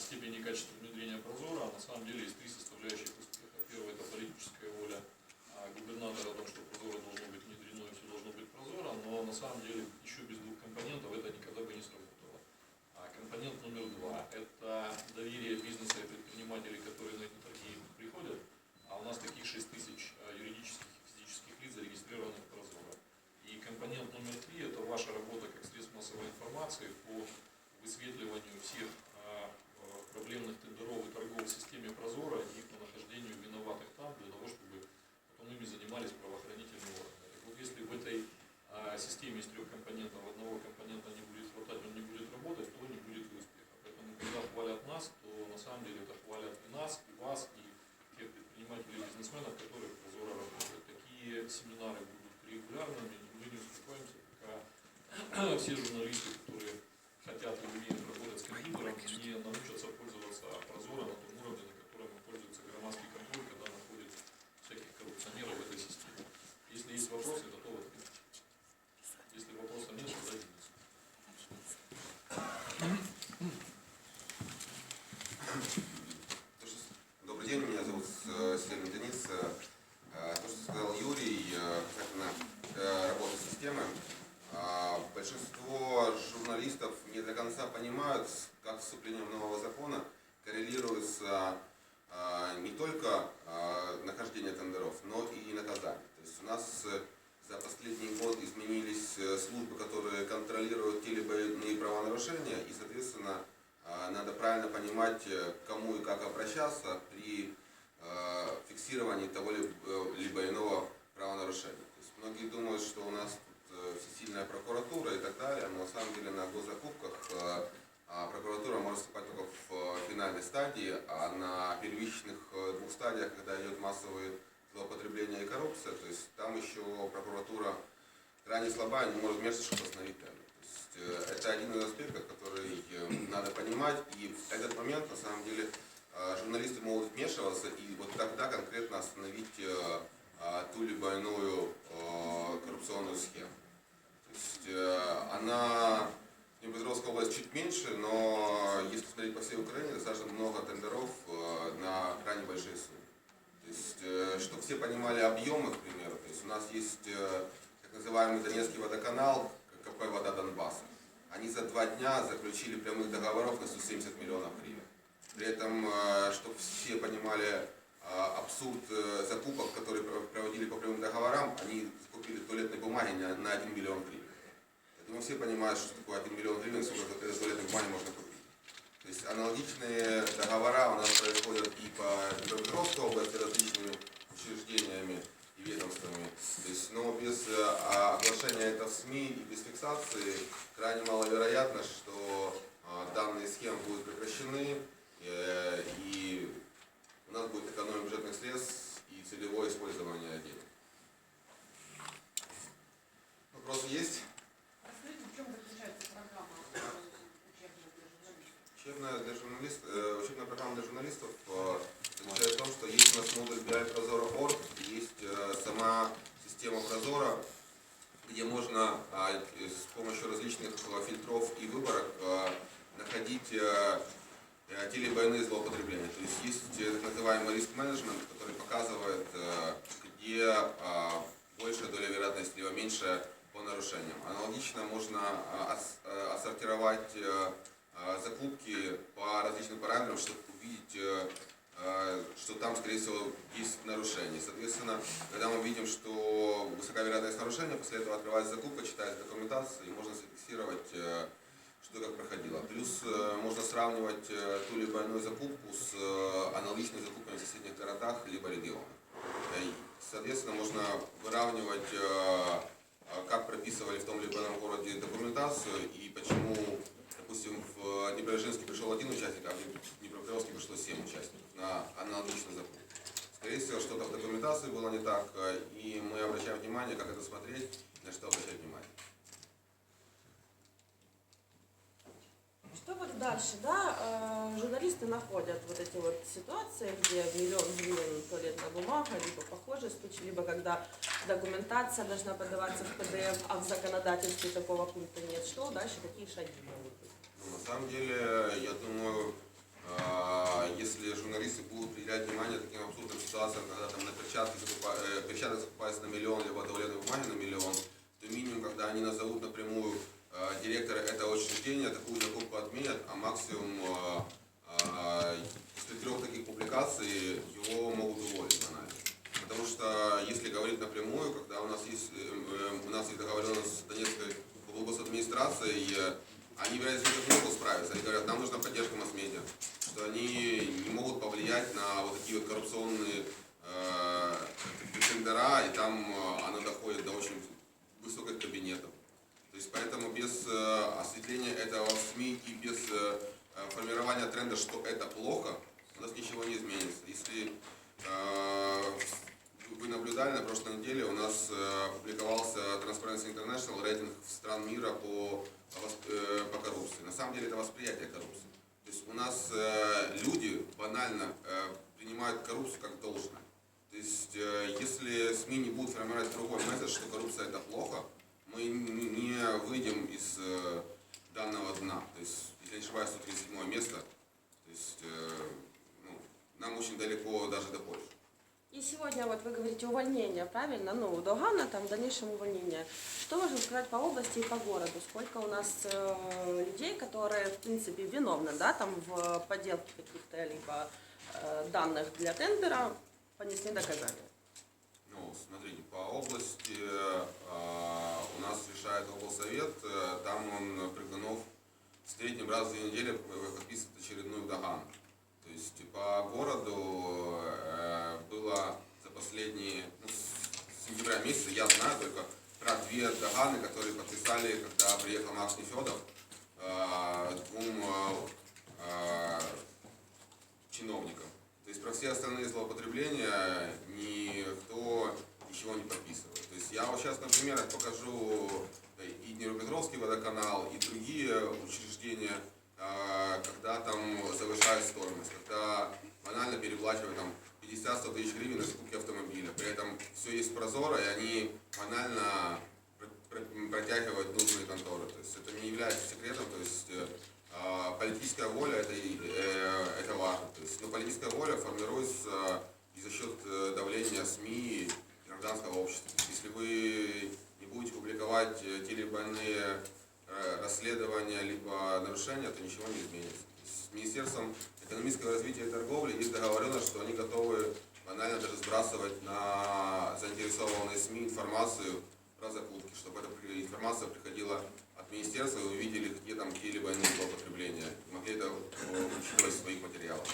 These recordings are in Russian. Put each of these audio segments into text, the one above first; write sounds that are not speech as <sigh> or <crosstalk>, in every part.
степень и качество внедрения Прозора, а на самом деле есть три составляющих успеха. Первое – это политическая воля а, губернатора о том, что Прозоро должно быть внедрено и все должно быть Прозоро, но на самом деле еще без двух компонентов это никогда бы не сработало. А компонент номер два – это доверие бизнеса и предпринимателей, которые на эти торги приходят. А у нас таких 6 тысяч а, юридических и физических лиц зарегистрированных в Прозоро. И компонент номер три – это ваша работа как средств массовой информации по высветливанию всех а, а, проблемных тендеров и торгов в системе Прозора и их по нахождению виноватых там, для того, чтобы потом ими занимались правоохранительные органы. Так вот, если в этой а, системе из трех компонентов одного компонента не будет хватать, он не будет работать, то не будет и успеха. Поэтому, когда хвалят нас, то на самом деле это хвалят и нас, и вас, и тех предпринимателей бизнесменов, которые в Прозоро работают. Такие семинары будут регулярными, мы не успокоимся, пока <clears throat> все журналисты, которые хотят и умеют работать с компьютером, не научатся пользоваться Прозоро на том уровне, на котором пользуется громадский контроль, когда находит всяких коррупционеров в этой системе. Если есть вопросы, готов ответить. Если вопросов нет, то дайте Денису. То, что- Добрый день, меня зовут э, Денис. Э, э, То, что сказал Юрий, э, касательно работы системы, большинство журналистов не до конца понимают, с- как с вступлением нового закона коррелируется не только нахождение тендеров, но и наказание. То есть у нас за последний год изменились службы, которые контролируют те либо иные правонарушения, и, соответственно, Надо правильно понимать, кому и как обращаться при фиксировании того э, либо иного правонарушения. То есть многие думают, что у нас тут э, всесильная прокуратура и так далее, но на самом деле на госзакупках э, а прокуратура может вступать только в э, финальной стадии, а на первичных э, двух стадиях, когда идет массовые злоупотребления и коррупция, то есть там еще прокуратура крайне слабая, не может вмешаться, чтобы остановить. То есть э, это один из аспектов, который э, надо понимать, и этот момент, на самом деле, э, журналисты могут вмешиваться и вот тогда конкретно остановить э, э, ту либо иную э, коррупционную схему. То есть э, она в Днепропетровской области чуть меньше, но если смотреть по всей Украине, достаточно много тендеров на крайне большие суммы. То есть, чтобы все понимали объемы, к примеру, то есть у нас есть так называемый Донецкий водоканал, КП «Вода Донбасса». Они за два дня заключили прямых договоров на 170 миллионов гривен. При этом, чтобы все понимали э, абсурд э, закупок, которые про- проводили по прямым договорам, они закупили туалетной бумаги на на 1 миллион гривен. Я думаю, все понимают, что такое 1 миллион гривен, сколько туалетной бумаги можно купить. То есть аналогичные договора у нас происходят и по Днепропетровской области различными учреждениями и ведомствами. То есть, но без э, оглашения это в СМИ и без фиксации крайне маловероятно, что э, данные схемы будут прекращены э, и у нас будет экономия бюджетных средств и целевое использование денег. Вопросы есть? Расскажите, в чем заключается программа учебная для журналистов? э, учебная программа для журналистов э, заключается в том, что есть у нас модуль BI Прозора Орг, есть э, сама система Прозора, где можно а, э, с помощью различных э, фильтров и выборок э, находить э, те либо иные злоупотребления. То есть есть э, так называемый риск-менеджмент, который показывает, э, где а, большая доля вероятности, либо меньшая по нарушениям. Аналогично можно а, ос- э, э, закупки по различным параметрам, чтобы увидеть, э, что там, скорее всего, есть нарушение. Соответственно, когда мы видим, что высока вероятность нарушения, после этого открывается закупка, читается документация и можно зафиксировать, что как проходило. Плюс э, можно сравнивать э, ту либо иную закупку с э, аналогичными закупками в соседних городах либо регионах. Соответственно, можно выравнивать, как прописывали в том либо ином городе документацию и почему, допустим, в Днепродзержинске пришел один участник, а в Днепропетровске пришло семь участников на аналогичный закупку. Скорее всего, что-то в документации было не так, и мы обращаем внимание, как это смотреть, на что обращать внимание. дальше, да, э, журналисты находят вот эти вот ситуации, где миллион гривен туалетная бумага, либо похожие случаи, либо когда документация должна подаваться в ПДФ, а в законодательстве такого пункта нет. Что дальше, какие шаги могут быть? Ну, на самом деле, я думаю, э, если журналисты будут уделять внимание таким абсурдным ситуациям, когда там на перчатки закупаются, э, перчатки закупаются на миллион, либо туалетные бумаги на миллион, то минимум, когда они назовут напрямую э, максимум э, э, после трех таких публикаций его могут уволить банально. Потому что если говорить напрямую, когда у нас есть, э, у нас есть договоренность с Донецкой областной администрацией, они, вероятно, не могут справиться. Они говорят, нам нужна поддержка масс-медиа, что они не могут повлиять на вот такие вот коррупционные э, тендера, и там оно доходит до очень высоких кабинетов. Есть поэтому без э, осветления этого в СМИ и без э, э, формирования тренда, что это плохо, у нас ничего не изменится. Если вы наблюдали на прошлой неделе, у нас публиковался Transparency International рейтинг стран мира по, по коррупции. На самом деле это восприятие коррупции. То есть у нас люди банально принимают коррупцию как должное. То есть если СМИ не будут формировать другой месседж, что коррупция это плохо, мы не выйдем из э, данного дна. То есть, если не ошибаюсь, 137 место. То есть э, ну, нам очень далеко даже до Польши. И сегодня вот вы говорите увольнение, правильно? Ну, у Догана там в дальнейшем увольнение. Что можно сказать по области и по городу? Сколько у нас э, людей, которые, в принципе, виновны, да, там в подделке каких-то либо э, данных для тендера, понесли наказание? Ну, смотрите, по области э, решает облсовет, э, там он Прыгунов в среднем раз в две недели подписывает очередную догану. То есть по городу э, было за последние, ну, с сентября месяца, я знаю только про две доганы, которые подписали, когда приехал Макс Нефедов, э, двум чиновникам. То есть про все остальные злоупотребления никто ничего не подписывает. То есть я вот сейчас на примерах покажу э, и Днепропетровский водоканал, и другие учреждения, э, когда там завышают стоимость, когда банально переплачивают там 50-100 тысяч гривен на скупки автомобиля. При этом все есть прозоро, и они банально пр- пр- протягивают нужные конторы. То есть это не является секретом, то есть э, а, политическая воля это, э, это важно. То есть, но политическая воля формируется и за счет давления СМИ гражданского общества. Если вы не будете публиковать э, те либо иные э, расследования, либо нарушения, то ничего не изменится. С Министерством экономического развития и торговли есть договоренность, что они готовы банально даже сбрасывать на заинтересованные СМИ информацию про закупки, чтобы эта информация приходила от министерства, и увидели, где там какие-либо иные злоупотребления, могли это э, учитывать в своих материалах.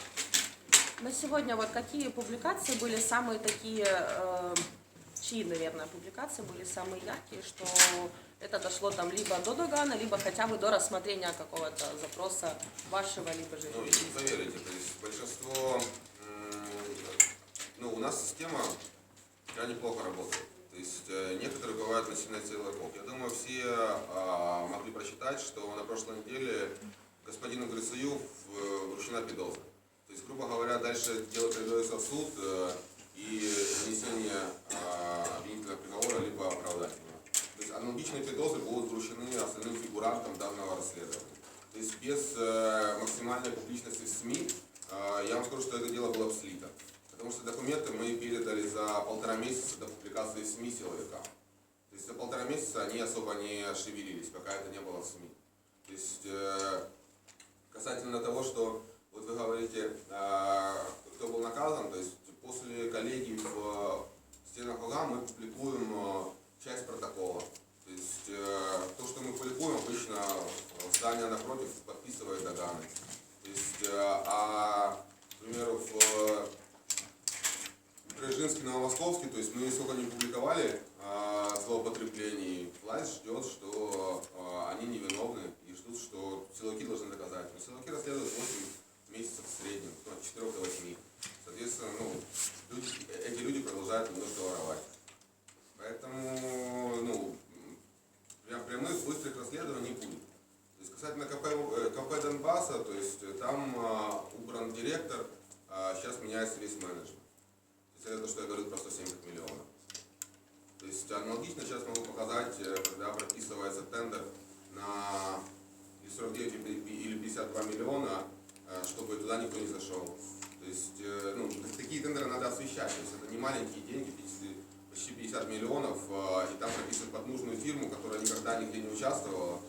На сегодня вот какие публикации были самые такие, э, чьи, наверное, публикации были самые яркие, что это дошло там либо до Догана, либо хотя бы до рассмотрения какого-то запроса вашего, либо же Ну, и не поверите, то есть большинство, ну, у нас система крайне плохо работает. То есть э, некоторые бывают на сильно целый кок. Я думаю, все а, могли прочитать, что на прошлой неделе господину Грицаю в- вручена педоза. То есть, грубо говоря, дальше дело передается в суд э, и вынесение а, обвинительного приговора либо оправдательного. То есть аналогичные педозы будут вручены остальным фигурантам данного расследования. То есть без э, максимальной публичности в СМИ, э, я вам скажу, что это дело было бы слито. Потому что документы мы передали за полтора месяца до публикации в СМИ силовикам. То есть за полтора месяца они особо не шевелились, пока это не было в СМИ. То есть э, касательно того, что вот вы говорите, э, кто был наказан, то есть после коллегии в стенах ОГА мы публикуем э, часть протокола. То есть э, то, что мы публикуем, обычно в здание напротив подписывает Даганы. То есть, э, а, к примеру, в Прижинский, Новомосковский, то есть мы сколько не публиковали э, злоупотреблений, власть ждет, что э, они невиновны и ждут, что силовики должны доказать. Но силовики расследуют 8 месяцев в среднем, ну, от 4 до 8. Соответственно, ну, люди, эти люди продолжают немножко воровать. Поэтому, ну, прям прямых быстрых расследований не будет. То есть касательно КП, э, КП Донбасса, то есть э, там а, убран директор, а сейчас меняется весь менеджмент. То есть это то, что я говорил про 170 миллионов. То есть аналогично сейчас могу показать, э, когда прописывается тендер на или 49 или 52 миллиона, э, чтобы туда никто не зашел. То есть, э, ну, так- такие тендеры надо освещать. То есть это не маленькие деньги, 50 почти 50 миллионов, и там прописывают под нужную фирму, которая никогда нигде не участвовала,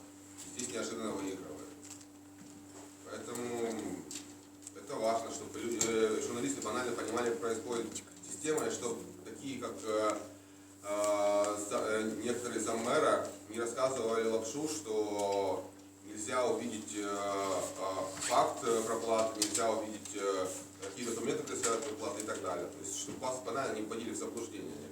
и здесь неожиданно выигрывает. чтобы люди, журналисты банально понимали, как происходит система, и чтобы такие, как заммэра не рассказывали лапшу, что нельзя увидеть э, э, факт э, проплаты, нельзя увидеть какие документы представляют проплаты и так далее. То есть, чтобы вас банально не вводили в заблуждение.